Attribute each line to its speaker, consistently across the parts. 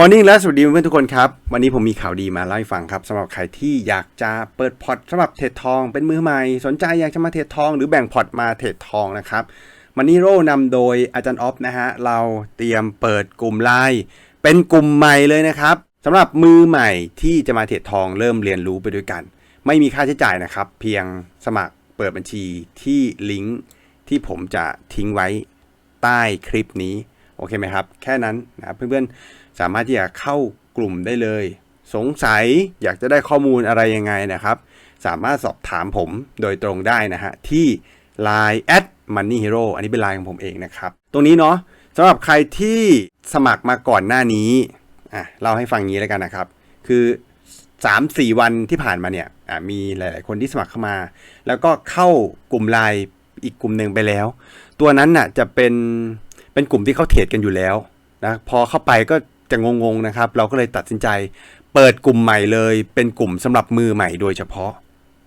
Speaker 1: มอร์นิ่งและสวัสดีเพื่อนทุกคนครับ วันนี้ผมมีข่าวดีมาเล่าให้ฟังครับสำหรับใครที่อยากจะเปิดพอร์ตสำหรับเทรดทองเป็นมือใหม่ สนใจอยากจะมาเทรดทอง หรือแบ่งพอร์ตมาเทรดทองนะครับมันนี่โร่นำโดยอาจารย์ออฟนะฮะเราเตรียมเปิดกลุ่มไลน์เป็นกลุ่มใหม่เลยนะครับสำหรับมือใหม่ที่จะมาเทรดทองเริ่มเรียนรู้ไปด้วยกัน ไม่มีค่าใช้จ่ายนะครับ เพียงสมัครเปิดบัญชีที่ลิงก์ที่ผมจะทิ้งไว้ใต้คลิปนี้โอเคไหมครับ แค่นั้นนะเพื่อนๆ สามารถที่จะเข้ากลุ่มได้เลย สงสัยอยากจะได้ข้อมูลอะไรยังไงนะครับ สามารถสอบถามผมโดยตรงได้นะฮะ ที่ Line at Money Hero อันนี้เป็น Line ของผมเองนะครับ ตรงนี้เนาะสำหรับใครที่สมัครมาก่อนหน้านี้อะเล่าให้ฟังงี้แล้วกันนะครับ คือ 3-4 วันที่ผ่านมาเนี่ยอะมีหลาย ๆ คนที่สมัครเข้ามา แล้วก็เข้ากลุ่มไลน์อีกกลุ่มหนึ่งไปแล้ว ตัวนั้นน่ะจะเป็นเป็นกลุ่มที่เขาเทรดกันอยู่แล้วนะพอเข้าไปก็ จะงงๆนะครับ เราก็เลยตัดสินใจเปิดกลุ่มใหม่เลย เป็นกลุ่มสำหรับมือใหม่โดยเฉพาะ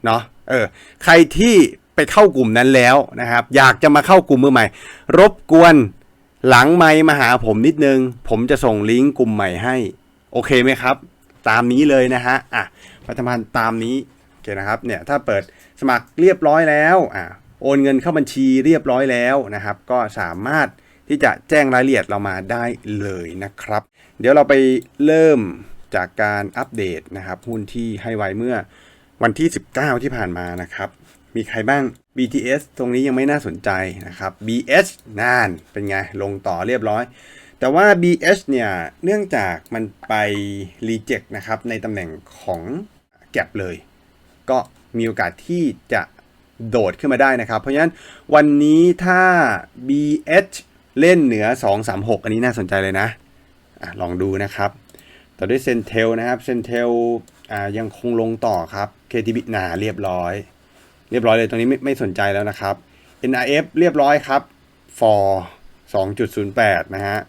Speaker 1: เนาะเออใครที่ไปเข้ากลุ่มนั้นแล้วนะครับ อยากจะมาเข้ากลุ่มมือใหม่ รบกวนหลังไมมาหาผมนิดนึง ผมจะส่งลิงก์กลุ่มใหม่ให้ โอเคไหมครับ ตามนี้เลยนะฮะอะพัฒนาตามนี้โอเคนะครับเนี่ยถ้าเปิดสมัครเรียบร้อยแล้วอะโอนเงินเข้าบัญชีเรียบร้อยแล้วนะครับ ก็สามารถที่จะแจ้งรายละเอียดเรามาได้เลยนะครับ เดี๋ยวเราไปเริ่มจากการอัปเดตนะครับ หุ้นที่ให้ไว้เมื่อวันที่ 19 ที่ผ่านมานะครับ มีใครบ้าง BTS ตรงนี้ยังไม่น่าสนใจนะครับ BS นานเป็นไง ลงต่อเรียบร้อย แต่ว่า BS เนี่ย เนื่องจากมันไป reject นะครับ ในตำแหน่งของแก็บเลย ก็มีโอกาสที่จะโดดขึ้นมาได้นะครับ เพราะฉะนั้นวันนี้ถ้า BH เล่นเหนือ 236 อันนี้น่าสนใจเลยนะ อลองดูนะครับ ต่อด้วยเซนเทลนะครับเซนเทลอยังคงลงต่อครับ KTB หนาเรียบร้อย เรียบร้อยเลยตรงนี้ไม่ไม่สนใจแล้วนะครับ NRF เรียบร้อยครับ for 2.08 นะฮะ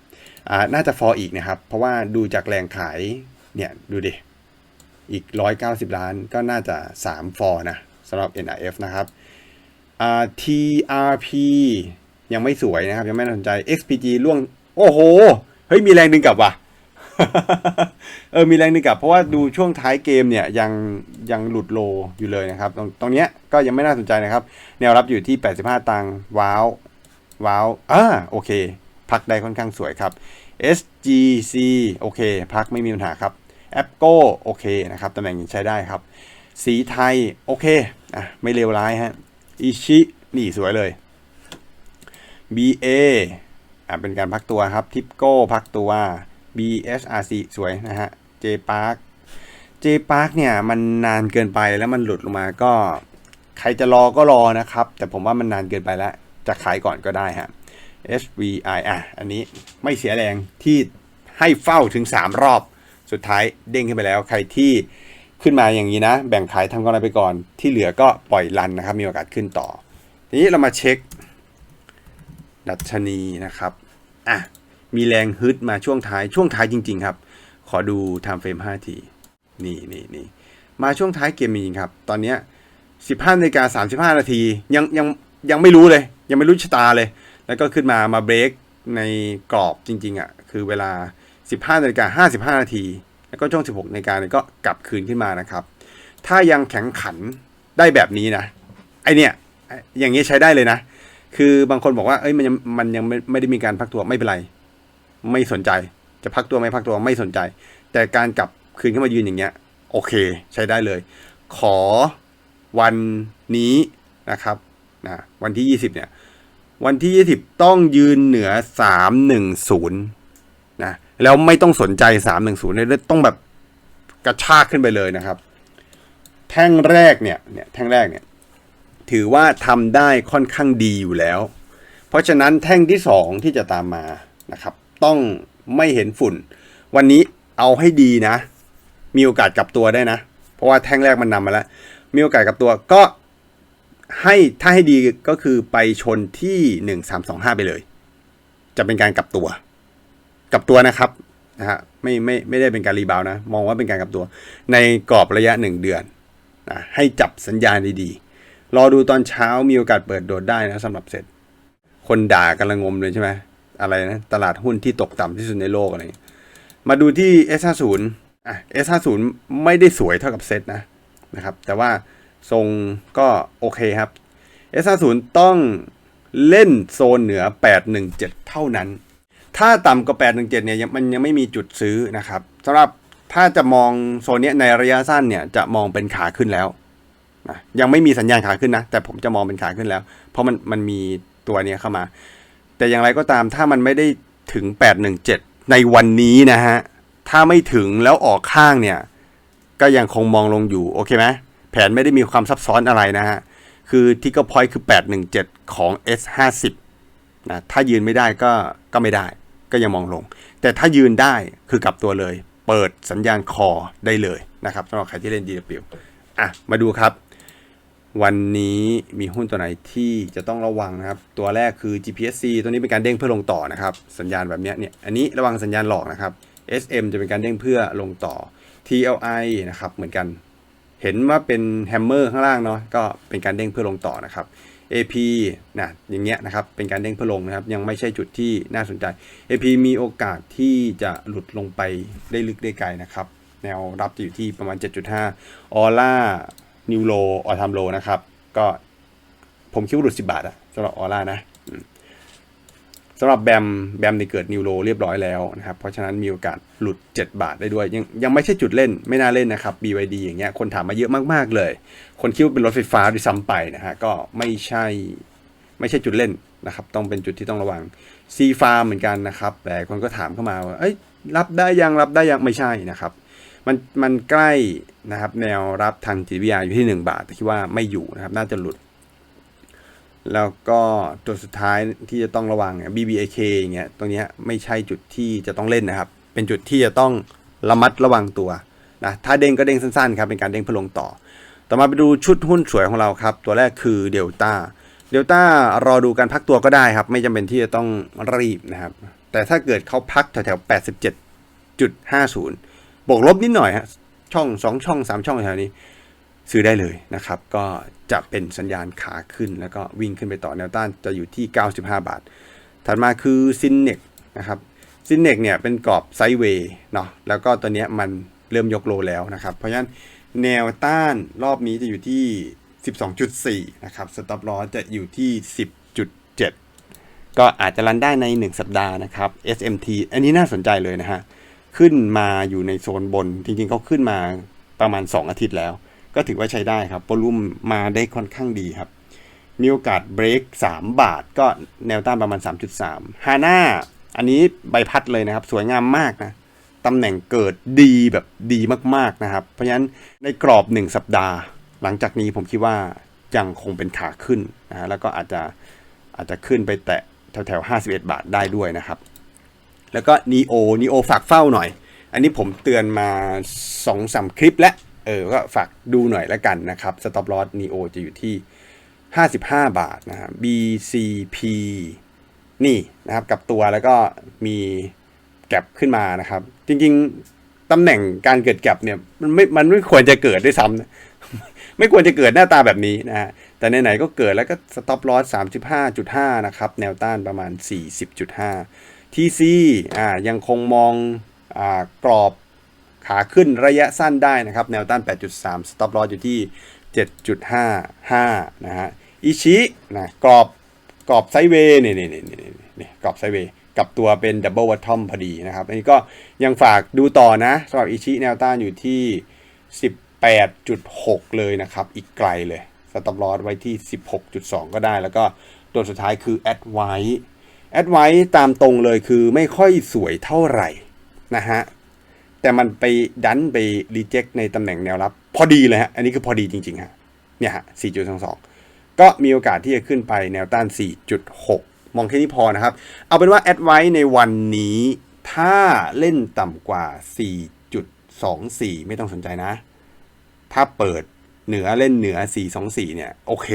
Speaker 1: น่าจะ for อีกนะครับ เพราะว่าดูจากแรงขายเนี่ยดูดิอีก 190 ล้านก็น่าจะ3 for นะสำหรับ NRF นะครับ TRP ยังไม่สวยนะครับ ยังไม่น่าสนใจ XPG ล่วง โอ้โห ฮ้ยมีแรงดึงกลับว่ะเออมีแรงดึงกลับ เพราะว่าดูช่วงท้ายเกมเนี่ยยังยังหลุดโลอยู่เลยนะครับ ตรงตรงเนี้ยก็ยังไม่น่าสนใจนะครับ แนวรับอยู่ที่ 85 ตังค์ว้าวว้าวอ่าโอเค พักได้ค่อนข้างสวยครับ SGC โอเค พักไม่มีปัญหาครับ a p p o โอเคนะครับตำแหน่งนี้ใช้ได้ครับ สีไทย โอเคอะไม่เลวร้ายฮะอิชินี่สวยเลย BA อะเป็นการพักตัวครับทิปโก้พักตัว BSRC สวยนะฮะ J Park J Park เนี่ยมันนานเกินไปแล้วมันหลุดลงมาก็ ใครจะรอก็รอนะครับ แต่ผมว่ามันนานเกินไปแล้วจะขายก่อนก็ได้ฮะ SVI อะอันนี้ไม่เสียแรงที่ให้เฝ้าถึง 3 รอบสุดท้ายเด้งขึ้นไปแล้ว ใครที่ขึ้นมาอย่างนี้นะ แบ่งขายทำกำไรไปก่อนที่เหลือก็ปล่อยรันนะครับ มีโอกาสขึ้นต่อ ทีนี้เรามาเช็ค ดัชนีนะครับอะมีแรงฮึดมาช่วงท้ายช่วงท้ายจริง ๆ ครับ ขอดู time frame 5 ที นี่นี่นี่มาช่วงท้ายเกมจริงๆครับ ตอนเนี้ย15นาฬิกา35 นาที ยังยังยังไม่รู้เลย ยังไม่รู้ชะตาเลย แล้วก็ขึ้นมามาเบรกในกรอบจริง ๆอะคือเวลา 15นาฬิกา55 นาที แล้วก็ช่วง 16นาฬิกาเนี่ยก็กลับคืนขึ้นมานะครับ ถ้ายังแข็งขันได้แบบนี้นะไอเนี่ยอย่างนี้ใช้ได้เลยนะ คือบางคนบอกว่าเอ้ยมันยังมันยังไม่ไม่ได้มีการพักตัวไม่เป็นไร ไม่สนใจ จะพักตัวไม่พักตัวไม่สนใจ แต่การกลับคืนขึ้นมายืนอย่างเงี้ย โอเค ใช้ได้เลย ขอวันนี้นะครับนะวันที่ 20 เนี่ย วันที่ 20 ต้องยืนเหนือ 310 นะ แล้วไม่ต้องสนใจ 310เลยต้องแบบกระชากขึ้นไปเลยนะครับ แท่งแรกเนี่ยเนี่ยแท่งแรกเนี่ย ถือว่าทำได้ค่อนข้างดีอยู่แล้ว เพราะฉะนั้นแท่งที่ 2 ที่จะตามมานะครับ ต้องไม่เห็นฝุ่น วันนี้เอาให้ดีนะ มีโอกาสกลับตัวได้นะ เพราะว่าแท่งแรกมันนำมาแล้ว มีโอกาสกลับตัวก็ให้ถ้าให้ดีก็คือไปชนที่หนึ่งสามสองห้าไปเลย จะเป็นการกลับตัว กลับตัวนะครับนะฮะไม่ไม่ไม่ได้เป็นการรีบาวนะ มองว่าเป็นการกลับตัว ในกรอบระยะหนึ่งเดือนนะให้จับสัญญาณดี รอดูตอนเช้ามีโอกาสเปิดโดดได้นะสำหรับเสร็จคนด่ากำลังงมเลยใช่ไหมอะไรนะตลาดหุ้นที่ตกต่ำที่สุดในโลกอะไรอย่างเงี้ยมาดูที่ S50 อะ S50 ไม่ได้สวยเท่ากับเซตนะนะครับ แต่ว่าทรงก็โอเคครับ S50 ต้องเล่นโซนเหนือ 817 เท่านั้น ถ้าต่ำกว่า 817 เนี่ยมันยังไม่มีจุดซื้อนะครับสำหรับถ้าจะมองโซนนี้ในระยะสั้นเนี่ยจะมองเป็นขาขึ้นแล้ว นะยังไม่มีสัญญาณขาขึ้นนะ แต่ผมจะมองเป็นขาขึ้นแล้ว เพราะมันมันมีตัวเนี้ยเข้ามา แต่อย่างไรก็ตามถ้ามันไม่ได้ถึง 817 ในวันนี้นะฮะ ถ้าไม่ถึงแล้วออกข้างเนี่ย ก็ยังคงมองลงอยู่ โอเคไหมแผนไม่ได้มีความซับซ้อนอะไรนะฮะ คือที่ก็พอยคือ 817 ของ S50 นะถ้ายืนไม่ได้ก็ก็ไม่ได้ ก็ยังมองลง แต่ถ้ายืนได้คือกลับตัวเลย เปิดสัญญาณคอได้เลยนะครับสำหรับใครที่เล่น DW อะ มาดูครับ วันนี้มีหุ้นตัวไหนที่จะต้องระวังนะครับ ตัวแรกคือ GPSC ตัวนี้เป็นการเด้งเพื่อลงต่อนะครับ สัญญาณแบบนี้เนี่ย อันนี้ระวังสัญญาณหลอกนะครับ SM จะเป็นการเด้งเพื่อลงต่อ TLI นะครับ เหมือนกัน เห็นว่าเป็นแฮมเมอร์ข้างล่างเนาะ ก็เป็นการเด้งเพื่อลงต่อนะครับ AP นะ อย่างเงี้ยนะครับ เป็นการเด้งเพื่อลงนะครับ ยังไม่ใช่จุดที่น่าสนใจ AP มีโอกาสที่จะหลุดลงไปได้ลึกได้ไกลนะครับ แนวรับจะอยู่ที่ประมาณ 7.5 ออร่า นิวโลออทามโลนะครับ ก็ผมคิดว่าหลุด10บาทอะสำหรับออร่านะสำหรับแบมแบมในเกิดนิวโลเรียบร้อยแล้วนะครับ เพราะฉะนั้นมีโอกาสหลุด 7 บาทได้ด้วย ยังยังไม่ใช่จุดเล่นไม่น่าเล่นนะครับ BYD อย่างเงี้ยคนถามมาเยอะมาก ๆ เลย คนคิดว่าเป็นรถไฟฟ้าด้วยซ้ำไปนะฮะก็ไม่ใช่ไม่ใช่จุดเล่นนะครับ ต้องเป็นจุดที่ต้องระวังซีฟาร์เหมือนกันนะครับ แต่คนก็ถามเข้ามาว่าเอ้ยรับได้ยังรับได้ยังไม่ใช่นะครับ มันมันใกล้นะครับแนวรับทางจิตวิทยาอยู่ที่ 1 บาท แต่คิดว่าไม่อยู่นะครับน่าจะหลุด แล้วก็ตัวสุดท้ายที่จะต้องระวังเนี่ย BBAK อย่างเงี้ยตรงนี้ไม่ใช่จุดที่จะต้องเล่นนะครับ เป็นจุดที่จะต้องระมัดระวังตัวนะถ้าเด้งก็เด้งสั้นๆครับเป็นการเด้งเพื่อลงต่อ ต่อมาไปดูชุดหุ้นสวยของเราครับ ตัวแรกคือเดลต้าเดลต้ารอดูการพักตัวก็ได้ครับ ไม่จำเป็นที่จะต้องรีบนะครับ แต่ถ้าเกิดเขาพักแถวๆ87.50บ วกลบนิดหน่อยฮะช่อง 2 ช่อง 3 ช่องแถวนี้ ซื้อได้เลยนะครับ ก็จะเป็นสัญญาณขาขึ้นแล้วก็วิ่งขึ้นไปต่อแนวต้านจะอยู่ที่ 95 บาท ถัดมาคือซินเนกนะครับซินเนกเนี่ยเป็นกรอบไซด์เวย์เนาะแล้วก็ตัวเนี้ยมันเริ่มยกโลแล้วนะครับ เพราะฉะนั้นแนวต้านรอบนี้จะอยู่ที่ 12.4 นะครับสต็อปลอจะอยู่ที่ 10.7 ก็อาจจะรันได้ใน 1 สัปดาห์นะครับ SMT อันนี้น่าสนใจเลยนะฮะ ขึ้นมาอยู่ในโซนบน จริงๆเขาขึ้นมาประมาณ 2 อาทิตย์แล้ว ก็ถือว่าใช้ได้ครับโวลุ่มมาได้ค่อนข้างดีครับ มีโอกาสเบรก3 บาท ก็แนวต้านประมาณ 3.3ฮาน่าอันนี้ใบพัดเลยนะครับ สวยงามมากนะตำแหน่งเกิดดีแบบดีมากๆนะครับ เพราะฉะนั้นในกรอบ 1 สัปดาห์ หลังจากนี้ผมคิดว่ายังคงเป็นขาขึ้นนะฮะแล้วก็อาจจะอาจจะขึ้นไปแตะแถวๆ 51 บาทได้ด้วยนะครับ แล้วก็นีโอนีโอฝากเฝ้าหน่อย อันนี้ผมเตือนมา2อสาคลิปแล้วเออก็ฝากดูหน่อยแล้วกันนะครับสต็อปลอสนีโอจะอยู่ที่ 55 บาทนะฮะ BCP นี่นะครับกับตัวแล้วก็มีแก็บขึ้นมานะครับ จริงๆตำแหน่งการเกิดแก็บเนี่ยมันไม่มันไม่ควรจะเกิดด้วยซ้ำนะไม่ควรจะเกิดหน้าตาแบบนี้นะฮะแต่ไหนๆก็เกิดแล้วก็สต็อปลอส35.5 นะครับ แนวต้านประมาณ 40.5 TC อ่ายังคงมองอ่ากรอบขาขึ้นระยะสั้นได้นะครับ แนวต้าน 8.3 สต็อปลอสอยู่ที่ 7.55 นะฮะอิชินะกรอบกรอบไซเวย์นี่นี่นี่นี่นี่กรอบไซเวย์กับตัวเป็นดับเบิลวัตทอมพอดีนะครับ อันนี้ก็ยังฝากดูต่อนะสำหรับอิชิแนวต้านอยู่ที่ 18.6 เลยนะครับ อีกไกลเลย สต็อปลอสไว้ที่ 16.2 ก็ได้ แล้วก็ตัวสุดท้ายคือแอดไว แอดไว้ตามตรงเลยคือไม่ค่อยสวยเท่าไหร่นะฮะ แต่มันไปดันไปรีเจ็คในตำแหน่งแนวรับ พอดีเลยฮะ อันนี้คือพอดีจริงๆฮะ เนี่ยฮะ 4.22 ก็มีโอกาสที่จะขึ้นไปแนวต้าน 4.6 มองแค่นี้พอนะครับ เอาเป็นว่าแอดไว้ในวันนี้ ถ้าเล่นต่ำกว่า 4.24 ไม่ต้องสนใจนะ ถ้าเปิดเหนือเล่นเหนือ 424 เนี่ย โอเค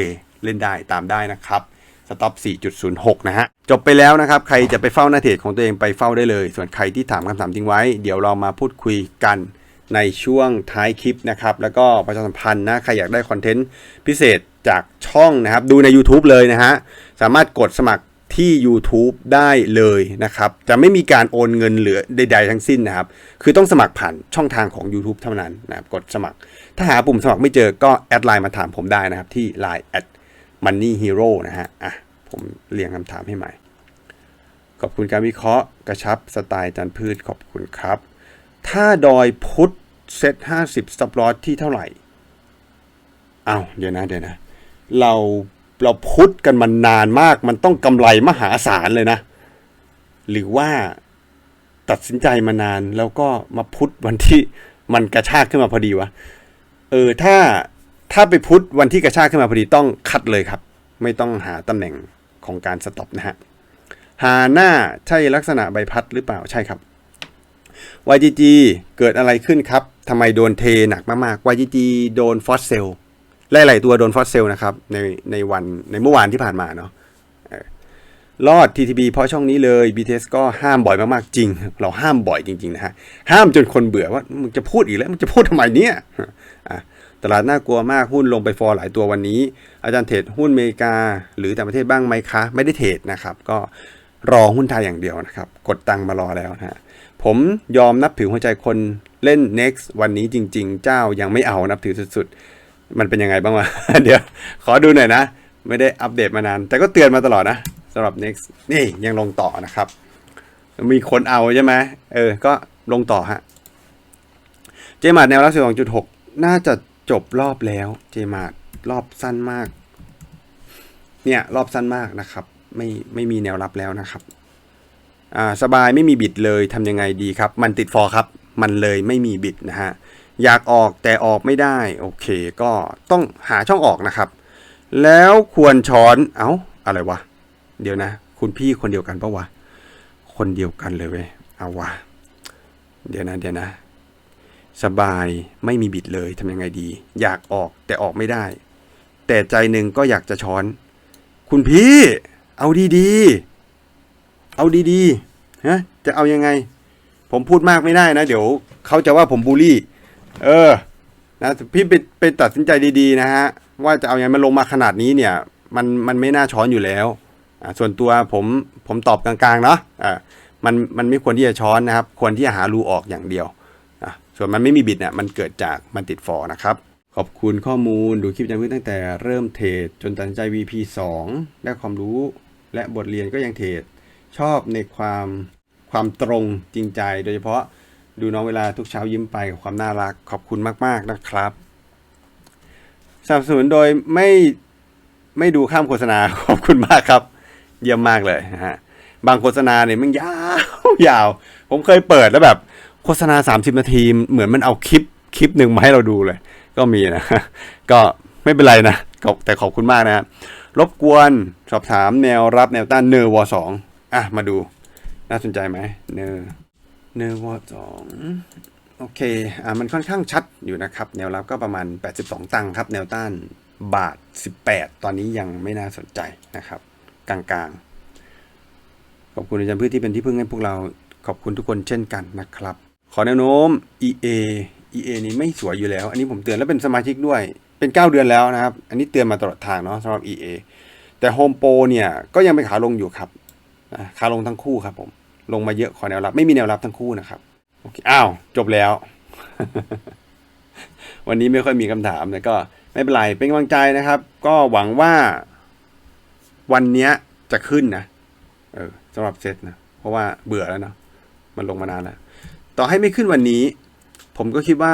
Speaker 1: เล่นได้ตามได้นะครับ สต็อป 4.06 นะฮะ จบไปแล้วนะครับ ใครจะไปเฝ้าหน้าเทรดของตัวเองไปเฝ้าได้เลย ส่วนใครที่ถามคำถามทิ้งไว้ เดี๋ยวเรามาพูดคุยกันในช่วงท้ายคลิปนะครับ แล้วก็ประชาสัมพันธ์นะ ใครอยากได้คอนเทนต์พิเศษจากช่องนะครับ ดูใน YouTube เลยนะฮะ สามารถกดสมัครที่ YouTube ได้เลยนะครับ จะไม่มีการโอนเงินเหลือใด ๆ ทั้งสิ้นนะครับ คือต้องสมัครผ่านช่องทางของ YouTube เท่านั้นนะครับ กดสมัคร ถ้าหาปุ่มสมัครไม่เจอก็แอดไลน์มาถามผมได้นะครับที่ Line Money Hero นะฮะอะผมเรียงคำถามให้ใหม่ ขอบคุณการวิเคราะห์กระชับสไตล์จันพืชขอบคุณครับ ถ้าดอยพุทธเซตห้าสิบสต็อปลอสที่เท่าไหร่อ้าวเดี๋ยวนะเดี๋ยวนะ เราเราพุทธกันมานานมาก มันต้องกำไรมหาศาลเลยนะ หรือว่าตัดสินใจมานานแล้วก็มาพุทธวันที่มันกระชากขึ้นมาพอดีวะ เออถ้า ถ้าไปพุทธวันที่กระชากขึ้นมาพอดีต้องคัดเลยครับ ไม่ต้องหาตำแหน่งของการสต็อปนะฮะหาหน้าใช่ลักษณะใบพัดหรือเปล่าใช่ครับ YGG เกิดอะไรขึ้นครับทำไมโดนเทหนักมากๆ YGG โดนฟอสเซลหลายๆตัวโดนฟอสเซลนะครับในในวันในเมื่อวานที่ผ่านมาเนาะเออรอด TTB เพราะช่องนี้เลย BTS ก็ห้ามบ่อยมากๆจริง เราห้ามบ่อยจริง ๆ นะฮะ ห้ามจนคนเบื่อว่ามึงจะพูดอีกแล้วมึงจะพูดทำไมเนี่ย ตลาดน่ากลัวมากหุ้นลงไปฟอร์หลายตัววันนี้ อาจารย์เทรดหุ้นอเมริกา หรือต่างประเทศบ้างไหมคะ ไม่ได้เทรดนะครับ ก็รอหุ้นไทยอย่างเดียวนะครับ กดตังมารอแล้วนะฮะผมยอมนับถือหัวใจคนเล่น next วันนี้จริง ๆ เจ้ายังไม่เอานับถือสุดๆ มันเป็นยังไงบ้างวะ เดี๋ยว ขอดูหน่อยนะ ไม่ได้อัปเดตมานาน แต่ก็เตือนมาตลอดนะสำหรับ next นี่ยังลงต่อนะครับ มีคนเอาใช่ไหมเออ ก็ลงต่อฮะ เจมาดแนวรับ 12.6 น่าจะ จบรอบแล้วเจมาดรอบสั้นมาก เนี่ยรอบสั้นมากนะครับ ไม่ไม่มีแนวรับแล้วนะครับ อ่าสบายไม่มีบิดเลยทำยังไงดีครับ มันติดฟอร์ครับ มันเลยไม่มีบิดนะฮะอยากออกแต่ออกไม่ได้โอเคก็ต้องหาช่องออกนะครับ แล้วควรช้อนเอา้าอะไรวะ เดี๋ยวนะ คุณพี่คนเดียวกันปะวะคนเดียวกันเลยเว้ยเอาวะเดี๋ยวนะเดี๋ยวนะ สบายไม่มีบิดเลยทำยังไงดี อยากออกแต่ออกไม่ได้ แต่ใจหนึ่งก็อยากจะช้อน คุณพี่ เอาดีๆ เอาดีๆฮะจะเอายังไง ผมพูดมากไม่ได้นะ เดี๋ยวเขาจะว่าผมบูลลี่ เออนะพี่ไปไปตัดสินใจดีๆนะฮะ ว่าจะเอายังไงมันลงมาขนาดนี้เนี่ย มันมันไม่น่าช้อนอยู่แล้วอ่าส่วนตัวผมผมตอบกลางๆเนาะอ่ามันมันไม่ควรที่จะช้อนนะครับ ควรที่จะหารูออกอย่างเดียว ส่วนมันไม่มีบิดเนี่ยมันเกิดจากมันติดฟอร์นะครับ ขอบคุณข้อมูลดูคลิปจันพื้นตั้งแต่เริ่มเทรดจนตัดใจ VP 2ได้ความรู้ และบทเรียนก็ยังเทรดชอบในความความตรงจริงใจ โดยเฉพาะดูน้องเวลาทุกเช้ายิ้มไปกับความน่ารักขอบคุณมาก ๆ นะครับสนับสนุนโดยไม่ไม่ดูข้ามโฆษณาขอบคุณมากครับ เยี่ยมมากเลยฮะบางโฆษณาเนี่ยมันยาวยาว ผมเคยเปิดแล้วแบบ โฆษณา 30 นาที เหมือนมันเอาคลิปคลิปหนึ่งมาให้เราดูเลย ก็มีนะ ก็ไม่เป็นไรนะแต่ขอบคุณมากนะครับรบกวนสอบถามแนวรับแนวต้านเนอร์วสองอะ มาดู น่าสนใจไหมเนอร์เนอร์วสองโอเค อะมันค่อนข้างชัดอยู่นะครับ แนวรับก็ประมาณ 82 ตังค์ครับ แนวต้านบาท 18 ตอนนี้ยังไม่น่าสนใจนะครับ กลางๆ ขอบคุณอาจารย์พืชที่เป็นที่พึ่งให้พวกเรา ขอบคุณทุกคนเช่นกันนะครับ ขอแนวโน้ม EA EA นี้ไม่สวยอยู่แล้ว อันนี้ผมเตือนแล้วเป็นสมาชิกด้วย เป็น 9 เดือนแล้วนะครับ อันนี้เตือนมาตลอดทางเนาะสำหรับ EA แต่ Home Pro เนี่ยก็ยังเป็นขาลงอยู่ครับขาลงทั้งคู่ครับผม ลงมาเยอะขอแนวรับ ไม่มีแนวรับทั้งคู่นะครับโอเคอ้าวจบแล้ว วันนี้ไม่ค่อยมีคำถามแต่ก็ไม่เป็นไรเป็นกำลังใจนะครับ ก็หวังว่าวันเนี้ยจะขึ้นนะ เออสำหรับเซตนะ เพราะว่าเบื่อแล้วเนาะมันลงมานานแล้ว ต่อให้ไม่ขึ้นวันนี้ ผมก็คิดว่า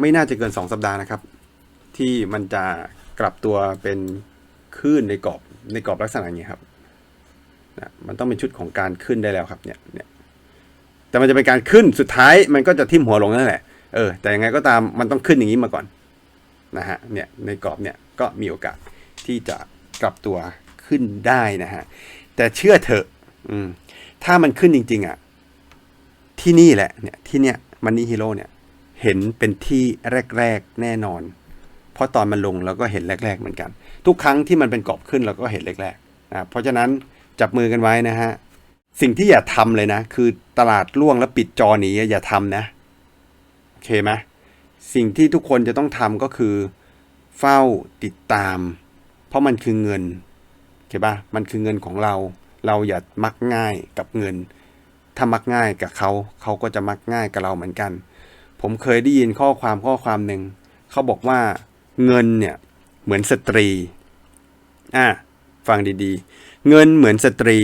Speaker 1: ไม่น่าจะเกิน 2 สัปดาห์นะครับ ที่มันจะกลับตัวเป็นคลื่นในกรอบในกรอบลักษณะอย่างนี้ครับนะมันต้องเป็นชุดของการขึ้นได้แล้วครับเนี่ยเนี่ยแต่มันจะเป็นการขึ้นสุดท้ายมันก็จะทิ่มหัวลงนั่นแหละเออแต่ยังไงก็ตามมันต้องขึ้นอย่างนี้มาก่อนนะฮะเนี่ยในกรอบเนี่ยก็มีโอกาสที่จะกลับตัวขึ้นได้นะฮะแต่เชื่อเถอะอืมถ้ามันขึ้นจริง ๆอะ ที่นี่แหละเนี่ยที่เนี่ยมันนี่ฮีโร่เนี่ยเห็นเป็นที่แรก ๆ แน่นอน เพราะตอนมันลงเราก็เห็นแรก ๆ เหมือนกัน ทุกครั้งที่มันเป็นกรอบขึ้นเราก็เห็นแรกๆนะเพราะฉะนั้นจับมือกันไว้นะฮะสิ่งที่อย่าทำเลยนะ คือตลาดล่วงแล้วปิดจอหนีอย่าทำนะโอเคไหมสิ่งที่ทุกคนจะต้องทำก็คือเฝ้าติดตาม เพราะมันคือเงินโอเคปะมันคือเงินของเรา เราอย่ามักง่ายกับเงิน ถ้ามักง่ายกับเขาเขาก็จะมักง่ายกับเราเหมือนกัน ผมเคยได้ยินข้อความข้อความหนึ่งเขาบอกว่าเงินเนี่ยเหมือนสตรีอะฟังดีๆ เงินเหมือนสตรี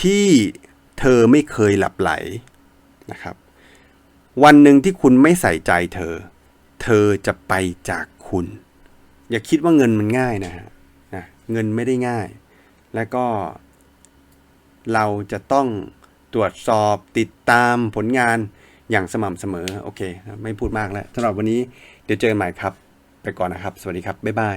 Speaker 1: ที่เธอไม่เคยหลับไหลนะครับ วันหนึ่งที่คุณไม่ใส่ใจเธอ เธอจะไปจากคุณ อย่าคิดว่าเงินมันง่ายนะฮะนะเงินไม่ได้ง่าย แล้วก็เราจะต้อง ตรวจสอบติดตามผลงานอย่างสม่ำเสมอ โอเค ไม่พูดมากแล้วสำหรับวันนี้เดี๋ยวเจอกันใหม่ครับ ไปก่อนนะครับ สวัสดีครับ บ๊ายบาย